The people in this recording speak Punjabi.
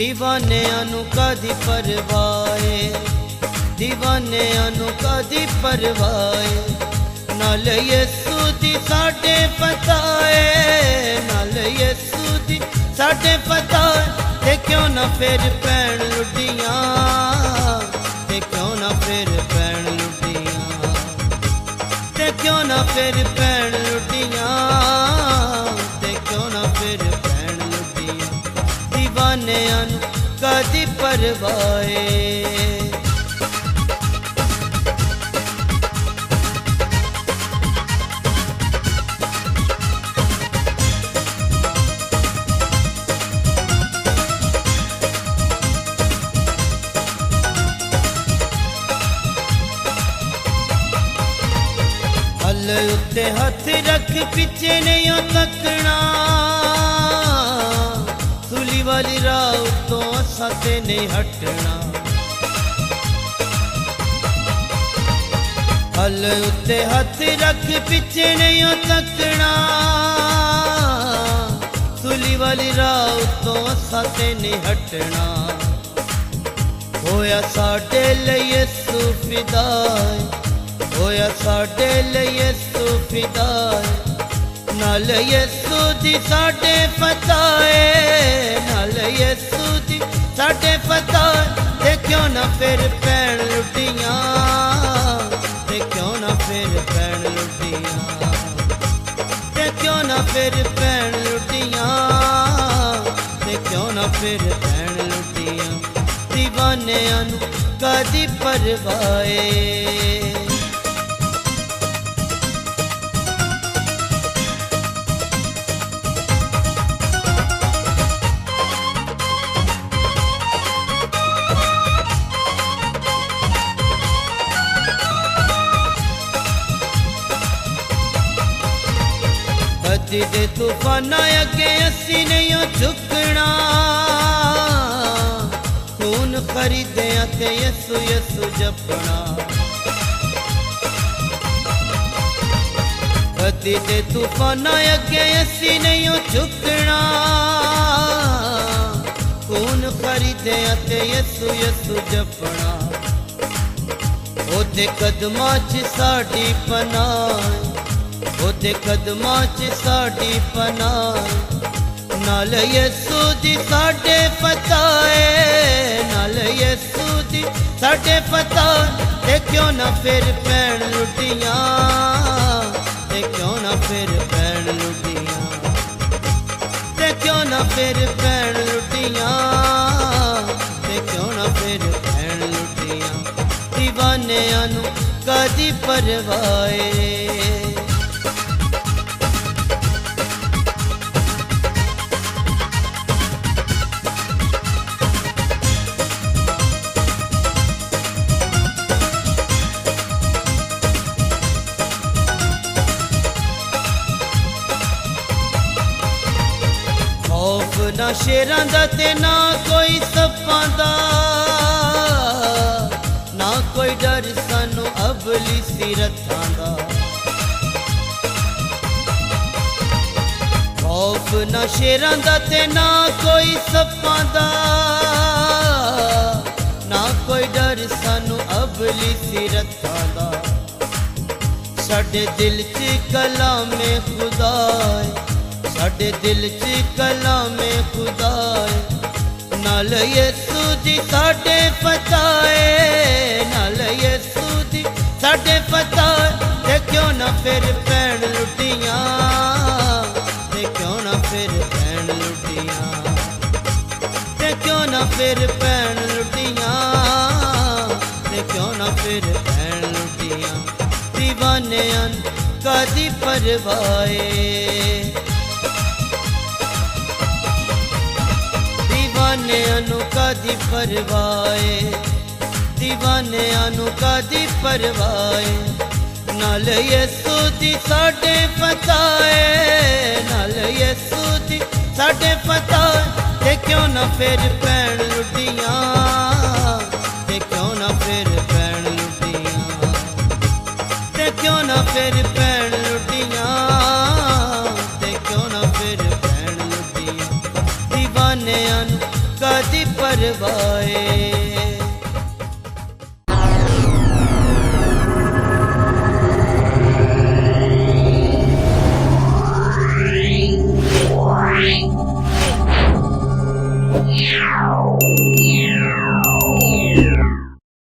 دیوانیاں نو کدی ਪਰਵਾਏ دیوانیاں نو کدی ਪਰਵਾਏ। ਨਾਲ ਯਿਸੂ ਦੀ ਸਾਡੇ ਪਤਾ ਏ ਨਾਲ ਯਿਸੂ ਦੀ ਸਾਡੇ ਪਤਾ ਤੇ ਕਿਉਂ ਨਾ ਫਿਰ ਪੈਣ ਲੁੱਡੀਆਂ ਤੇ ਕਿਉਂ ਨਾ ਫਿਰ ਪੈਣ ਲੁੱਡੀਆਂ ਤੇ ਕਿਉਂ ਨਾ ਫਿਰ ਪੈਣ ਲੁੱਡੀਆਂ ਤੇ ਕਿਉਂ ਨਾ ਫਿਰ دیਵਾਨਿਆਂ ਨੂੰ ਕਦੀ ਪਰਵਾਏ। ਹੱਲ ਉੱਤੇ ਹੱਥ ਰੱਖ ਪਿੱਛੇ ਨਹੀਂ ਓ ਤੱਕਣਾ। ਸੁਲੀ ਵਾਲੀ ਰਾਹ ਉੱਤੋਂ ਅਸਾਂ ਤੇ ਨਹੀਂ ਹਟਣਾ। ਹੱਲ ਉੱਤੇ ਹੱਥ ਰੱਖ, ਪਿੱਛੇ ਨਹੀਂ ਤੱਕਣਾ। ਸੁਲੀ ਵਾਲੀ ਰਾਹ ਉੱਤੋਂ ਅਸਾਂ ਤੇ ਨਹੀਂ ਹਟਣਾ। ਹੋਇਆ ਸਾਡੇ ਲਈ ਯਿਸੂ ਫਿਦਾਏ ਹੋਇਆ ਸਾਡੇ ਲਈ ਯਿਸੂ ਫਿਦਾਏ ਨਾਲ ਯਿਸੂ ਦੀ ਸਾਡੇ ਫਤਾਏ ਨਾਲ ਯਿਸੂ ਦੀ ਸਾਡੇ ਫਤਾਏ ਤੇ ਕਿਉਂ ਨਾ ਫਿਰ ਪੈਣ ਲੁੱਟੀਆਂ, ਤੇ ਕਿਉਂ ਨਾ ਫਿਰ ਪੈਣ ਲੁੱਟੀਆਂ। ਤੇ ਕਿਉਂ ਨਾ ਫਿਰ ਪੈਣ ਲੁੱਟੀਆਂ, ਤੇ ਕਿਉਂ ਨਾ ਫਿਰ ਪੈਣ ਲੁੱਟੀਆਂ। دیਵਾਨਿਆਂ ਨੂੰ ਕਦੀ ਪਰਵਾਏ। ਕਦੀ ਦੇ ਤੂਫਾਨਾਂ ਅੱਗੇ ਅਸੀਂ ਨਹੀਂ ਝੁਕਣਾ। ਖੂਨ ਖਰੀਦਿਆਂ ਤੇ ਯਸੂ ਯਸੂ ਜਪਣਾ। ਕਦੀ ਦੇ ਤੂਫਾਨਾਂ ਅੱਗੇ ਅਸੀਂ ਨਹੀਂ ਝੁਕਣਾ। ਖੂਨ ਖਰੀਦਿਆਂ ਤੇ ਯਸੂ ਯਸੂ ਜਪਣਾ। ਉਹਦੇ ਕਦਮਾਂ 'ਚ ਸਾਡੀ ਪਨਾਹ। ਉਹਦੇ ਕਦਮਾਂ 'ਚ ਸਾਡੀ ਪਨਾਹ। ਨਾਲ ਯਿਸੂ ਦੀ ਸਾਡੇ ਫਤਾਏ ਨਾਲ ਯਿਸੂ ਦੀ ਸਾਡੇ ਪਤਾ ਤੇ ਕਿਉਂ ਨਾ ਫਿਰ ਪੈਣ ਲੁੱਟੀਆਂ, ਤੇ ਕਿਉਂ ਨਾ ਫਿਰ ਪੈਣ ਲੁੱਟੀਆਂ। ਤੇ ਕਿਉਂ ਨਾ ਫਿਰ ਪੈਣ ਲੁੱਟੀਆਂ, ਤੇ ਕਿਉਂ ਨਾ ਫਿਰ ਪੈਣ ਲੁੱਟੀਆਂ। دیਵਾਨਿਆਂ ਨੂੰ ਕਦੀ ਪਰਵਾਏ। ਨਾ ਸ਼ੇਰਾਂ ਦਾ ਤੇ ਨਾ ਕੋਈ ਸੱਪਾਂ ਦਾ। ਨਾ ਕੋਈ ਡਰ ਸਾਨੂੰ ਅਬਲੀ ਸਿਰਤਾਂ ਦਾ। ਖੌਫ ਨਾ ਸ਼ੇਰਾਂ ਦਾ ਤੇ ਨਾ ਕੋਈ ਸੱਪਾਂ ਦਾ। ਨਾ ਕੋਈ ਡਰ ਸਾਨੂੰ ਅਬਲੀ ਸਿਰਤਾਂ ਦਾ। ਸਾਡੇ ਦਿਲ 'ਚ ਕਲਾਮੇ ਖੁਦਾ ਸਾਡੇ ਦਿਲ 'ਚ ਕਲਾਮੇ ਖੁਦਾ ਨਾਲ ਯਿਸੂ ਦੀ ਸਾਡੇ ਫਤਾਏ ਨਾਲ ਯਿਸੂ ਦੀ ਸਾਡੇ ਫਤਾਏ ਤੇ ਕਿਉਂ ਨਾ ਫਿਰ ਪੈਣ ਲੁੱਟੀਆਂ? ਤੇ ਕਿਉਂ ਨਾ ਫਿਰ ਪੈਣ ਲੁੱਟੀਆਂ? ਤੇ ਕਿਉਂ ਨਾ ਫਿਰ ਪੈਣ ਲੁੱਟੀਆਂ? ਤੇ ਕਿਉਂ ਨਾ ਫਿਰ ਪੈਣ ਲੁੱਟੀਆਂ? دیਵਾਨਿਆਂ ਨੂੰ ਕਦੀ ਪਰਵਾਏ। دیوانیاں نو کدی پرواے دیوانیاں نو کدی پرواے ਨਾਲ ਯਿਸੂ ਦੀ ਸਾਡੇ ਫਤਾਏ ਨਾਲ ਯਿਸੂ ਦੀ ਸਾਡੇ ਪਤਾ ਤੇ ਕਿਉਂ ਨਾ ਫੇਰ ਪੈਣ ਲੁੱਟੀਆਂ ਤੇ ਕਿਉਂ ਨਾ ਫੇਰ ਪੈਣ ਲੁੱਟੀਆਂ ਤੇ ਕਿਉਂ ਨਾ ਫੇਰ ਪੈਣ ਲੁੱਟੀਆਂ ਤੇ ਕਿਉਂ ਨਾ ਫੇਰ ਪੈਣ ਲੁੱਟੀਆਂ دیਵਾਨਿਆਂ ਨੂੰ ਕਾਦੀ ਪਰਵਾਏ